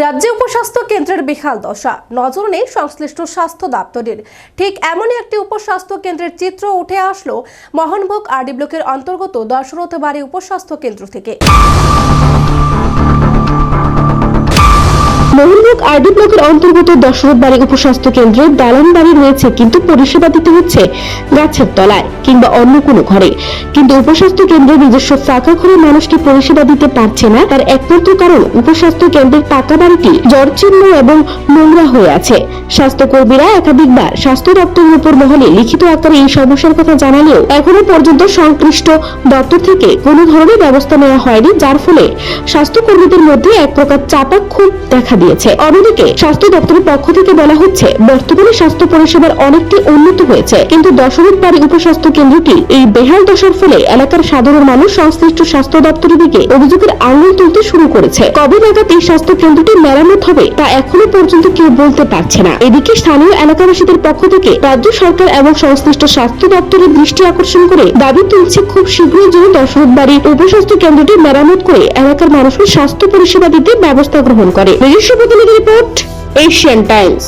রাজ্যে উপস্বাস্থ্য কেন্দ্রের বিশাল দশা। নজর নেই সংশ্লিষ্ট স্বাস্থ্য দপ্তরের। ঠিক এমনই একটি উপস্বাস্থ্য কেন্দ্রের চিত্র উঠে আসলো মোহনভোগ আরডি ব্লকের অন্তর্গত দশরথ বাড়ি উপস্বাস্থ্য কেন্দ্র থেকে। মোহনবাগ আরডি ব্লকের অন্তর্গত দশরথ বাড়ি উপস্বাস্থ্য কেন্দ্রে দালান বাড়ি রয়েছে, কিন্তু পরিষেবা দিতে হচ্ছে গাছের তলায় কিংবা অন্য কোনো ঘরে। কিন্তু উপস্বাস্থ্য কেন্দ্রের নিজস্ব ফাঁকা ঘরে মানুষকে পরিষেবা দিতে পারছে না? তার একমাত্র কারণ উপস্বাস্থ্য কেন্দ্রের পাকা বাড়িটি জর্জীর্ণ এবং নোংরা হয়ে আছে। স্বাস্থ্যকর্মীরা একাধিকবার স্বাস্থ্য দপ্তরের উপর মহলে লিখিত আকারে এই সমস্যার কথা জানালেও এখনও পর্যন্ত সংশ্লিষ্ট দপ্তর থেকে কোনো ধরনের ব্যবস্থা নেওয়া হয়নি, যার ফলে স্বাস্থ্যকর্মীদের মধ্যে এক প্রকার চাপা ক্ষোভ দেখা দিয়েছে। অন্যদিকে স্বাস্থ্য দপ্তরের পক্ষ থেকে বলা হচ্ছে, বর্তমানে স্বাস্থ্য পরিষেবার অনেকটি উন্নত হয়েছে, কিন্তু দশরথ বাড়ি উপস্বাস্থ্য কেন্দ্রটি এই বেহাল দশার ফলে এলাকার সাধারণ মানুষ সংশ্লিষ্ট স্বাস্থ্য দপ্তরের দিকে অভিযোগের আঙুল তুলতে শুরু করেছে। কবে নাগাদ এই স্বাস্থ্য কেন্দ্রটি মেরামত হবে তা এখনও পর্যন্ত কেউ বলতে পারছে না। এদিকে স্থানীয় এলাকাবাসীদের পক্ষ থেকে রাজ্য সরকার এবং সংশ্লিষ্ট স্বাস্থ্য দপ্তরের দৃষ্টি আকর্ষণ করে দাবি তুলছে, খুব শীঘ্রই যেন দশরথ বাড়ি উপস্বাস্থ্য কেন্দ্রটি মেরামত করে এলাকার মানুষকে স্বাস্থ্য পরিষেবা দিতে ব্যবস্থা গ্রহণ করে। নিজস্ব প্রতিনিধি রিপোর্ট এশিয়ান টাইমস।